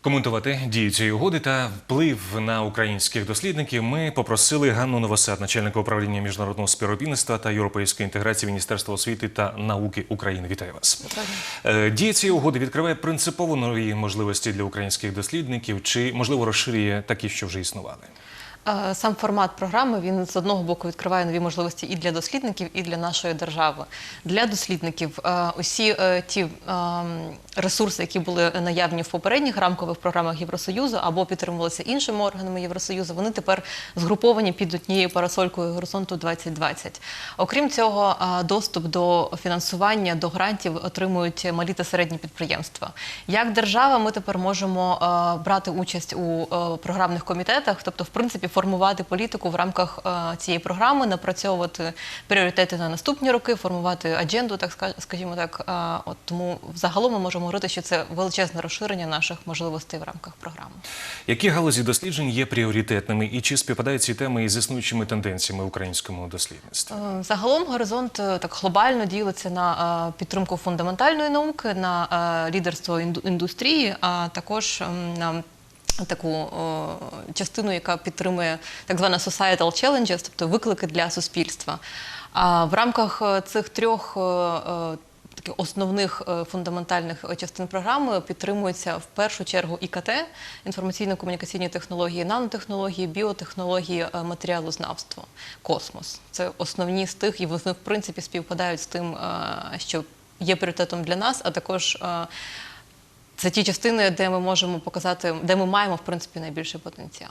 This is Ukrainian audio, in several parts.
Коментувати дію цієї угоди та вплив на українських дослідників ми попросили Ганну Новосад, начальника управління міжнародного співробітництва та європейської інтеграції Міністерства освіти та науки України. Вітаю вас. Е, Дія цієї угоди відкриває принципово нові можливості для українських дослідників, чи можливо розширює такі, що вже існували. Сам формат програми він з одного боку відкриває нові можливості і для дослідників, і для нашої держави. Для дослідників е, усі е, ті е, ресурси, які були наявні в попередніх рамкових програмах Євросоюзу або підтримувалися іншими органами Євросоюзу, вони тепер згруповані під однією парасолькою горизонту 2020. Окрім цього, доступ до фінансування, до грантів отримують малі та середні підприємства. Як держава, ми тепер можемо брати участь у програмних комітетах, тобто, в принципі, формувати політику в рамках е, цієї програми, напрацьовувати пріоритети на наступні роки, формувати адженду, так скажімо так. Е, От тому взагалом ми можемо говорити, що це величезне розширення наших можливостей в рамках програми. Які галузі досліджень є пріоритетними, і чи співпадають ці теми із існуючими тенденціями українському дослідництві? Е, Загалом горизонт так глобально ділиться на підтримку фундаментальної науки, на лідерство інду- індустрії, а також на таку о, частину, яка підтримує так звана societal challenges, тобто виклики для суспільства. А в рамках е, цих трьох е, е, таких основних е, фундаментальних е, частин програми підтримуються в першу чергу ІКТ, інформаційно-комунікаційні технології, нанотехнології, біотехнології, е, матеріалознавство, космос. Це основні з тих, і вони в принципі співпадають з тим, е, що є пріоритетом для нас, а також е, це ті частини, де ми можемо показати, де ми маємо в принципі найбільший потенціал.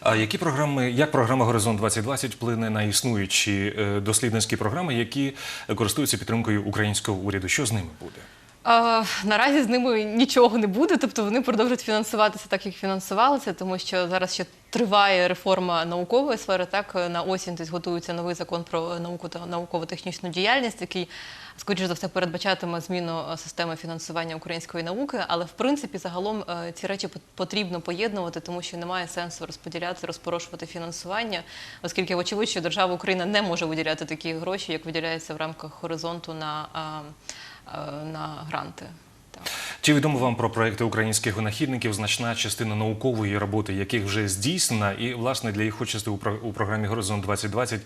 А які програми, як програма Горизонт 2020 вплине на існуючі е, дослідницькі програми, які е, користуються підтримкою українського уряду? Що з ними буде? Е, наразі з ними нічого не буде, тобто вони продовжують фінансуватися так, як фінансувалися, тому що зараз ще триває реформа наукової сфери. Так на осінь десь готується новий закон про науку та науково-технічну діяльність, який скоріш за все передбачатиме зміну е, системи фінансування української науки. Але в принципі загалом е, ці речі пот- потрібно поєднувати, тому що немає сенсу розподіляти, розпорошувати фінансування, оскільки вочевидь, що держава Україна не може виділяти такі гроші, як виділяється в рамках горизонту на. Е, на гранти. Чи відомо вам про проекти українських винахідників, значна частина наукової роботи, яких вже здійснена, і власне для їх участі у про- у програмі Горизонт 2020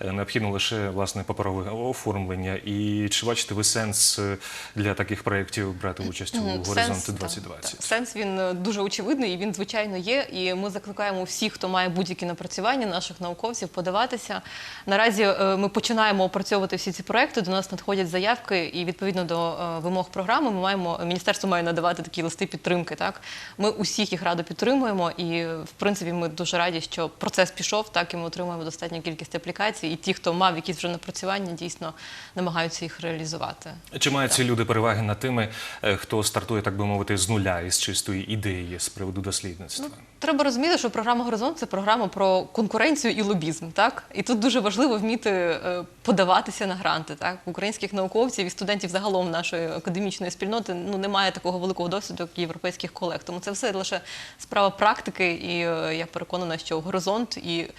е, необхідно лише власне паперове оформлення. І чи бачите ви сенс е, для таких проєктів брати участь у Горизонт сенс, так, 2020? Сенс він е, дуже очевидний, і він звичайно є. І ми закликаємо всіх, хто має будь-які напрацювання наших науковців, подаватися. Наразі ми починаємо опрацьовувати всі ці проекти. До нас надходять заявки, і відповідно до вимог програми, ми маємо міністерство має надавати такі листи підтримки. Так ми усіх їх радо підтримуємо, і в принципі ми дуже раді, що процес пішов. Так і ми отримуємо достатню кількість аплікацій. І ті, хто мав якісь вже напрацювання, дійсно намагаються їх реалізувати. Чи мають ці люди переваги над тими, е, хто стартує, так би мовити, з нуля із чистої ідеї з приводу дослідництва? Треба розуміти, що програма Горизонт це програма про конкуренцію і лобізм. Так і тут дуже важливо вміти е, подаватися на гранти. Так українських науковців і студентів загалом нашої академічної спільноти ну немає такого великого досвіду, як європейських колег. Тому це все лише справа практики, і е, я переконана, що горизонт і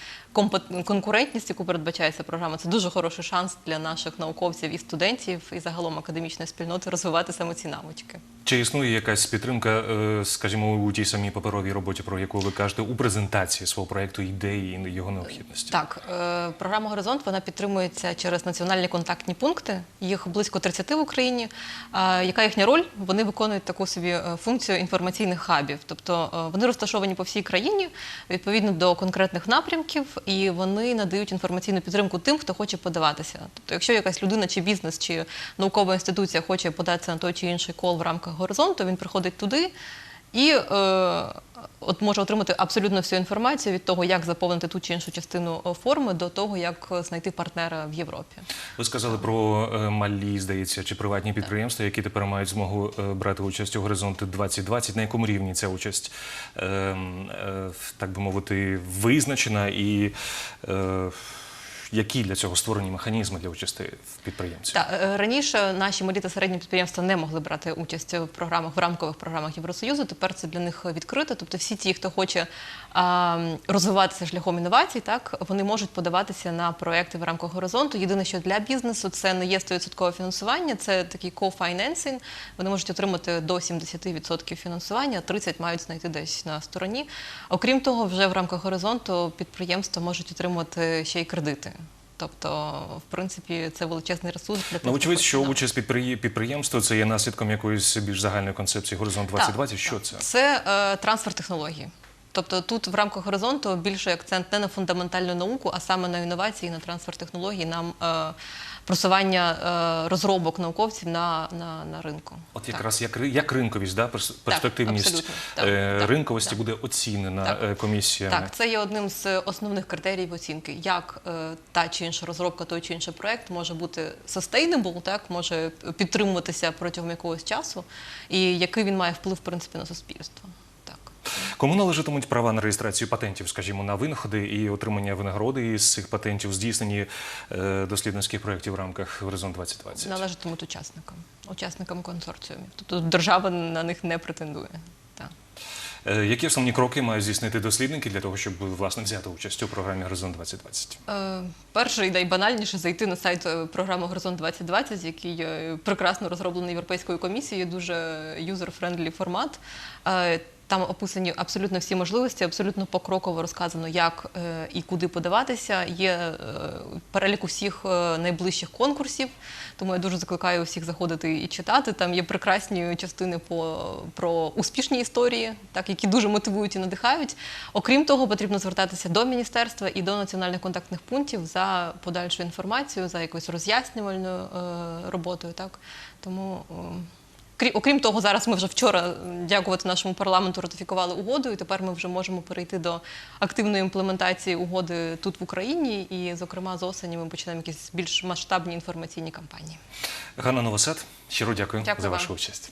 конкурентність, яку передбачається програма, це дуже хороший шанс для наших науковців і студентів, і загалом академічної спільноти розвивати саме ці навички. Чи існує якась підтримка, е, скажімо, у тій самій паперовій роботі, про яку ви кажете, у презентації свого проекту ідеї і його необхідності? Так, е, програма Горизонт вона підтримується через національні контактні пункти. Їх близько 30 в Україні. Яка їхня роль? Вони виконують таку собі е, функцію інформаційних хабів. Тобто вони розташовані по всій країні відповідно до конкретних напрямків, і вони надають інформаційну підтримку тим, хто хоче подаватися. Тобто, якщо якась людина чи бізнес, чи наукова інституція хоче податися на той чи інший кол в рамках горизонту, він приходить туди. І е, от може отримати абсолютно всю інформацію від того, як заповнити ту чи іншу частину е, форми, до того, як знайти партнера в Європі. Ви сказали про е, малі, здається, чи приватні підприємства, які тепер мають змогу е, брати участь у горизонті 2020. На якому рівні ця участь, е, е, так би мовити, визначена і. е, які для цього створені механізми для участі в підприємців? Так, е, раніше наші малі та середні підприємства не могли брати участь в програмах в рамкових програмах Євросоюзу. Тепер це для них відкрито. Тобто, всі ті, хто хоче а, розвиватися шляхом інновацій, так вони можуть подаватися на проекти в рамках горизонту. Єдине, що для бізнесу це не є 100% фінансування, це такий co-financing. Вони можуть отримати до 70% фінансування, 30% мають знайти десь на стороні. Окрім того, вже в рамках горизонту підприємства можуть отримати ще й кредити. Тобто, в принципі, це величезний ресурс для Ну, очевидь, що участь підприє- підприємства це є наслідком якоїсь більш загальної концепції Горизонт 2020. Що Так, це? Це е, трансфер технологій. Тобто тут в рамках горизонту більший акцент не на фундаментальну науку, а саме на інновації, на трансфер технологій, Нам е, просування е, розробок науковців на, на, на ринку. От Так. якраз як, як ринковість, да, перс- перспективність. Так, е, так, ринковості так. буде оцінена Так. е, комісіями. Так, це є одним з основних критеріїв оцінки, як е, та чи інша розробка, той чи інший проект може бути sustainable, так може підтримуватися протягом якогось часу, і який він має вплив в принципі на суспільство. Кому належатимуть права на реєстрацію патентів, скажімо, на винаходи і отримання винагороди із цих патентів, здійснені е, дослідницьких проєктів в рамках Горизонт 2020? належатимуть учасникам, учасникам консорціумів. Тобто держава на них не претендує. Так. Е, Які основні кроки мають здійснити дослідники для того, щоб власне взяти участь у програмі Горизонт 2020? Е, перше і найбанальніше зайти на сайт е, програми Горизонт 2020, який прекрасно розроблений Європейською комісією, дуже юзер-френдлі формат. Е, Там описані абсолютно всі можливості, абсолютно покроково розказано, як е, і куди подаватися. Є е, перелік усіх е, найближчих конкурсів, тому я дуже закликаю усіх заходити і читати. Там є прекрасні частини по, про успішні історії, так, які дуже мотивують і надихають. Окрім того, потрібно звертатися до міністерства і до національних контактних пунктів за подальшу інформацію, за якоюсь роз'яснювальною роботою. Так? Тому. Окрім того, зараз ми вже вчора, дякувати нашому парламенту, ратифікували угоду, і тепер ми вже можемо перейти до активної імплементації угоди тут в Україні. І, зокрема, з осені ми почнемо якісь більш масштабні інформаційні кампанії. Ганна Новосад, щиро дякую, Дякую за вашу участь.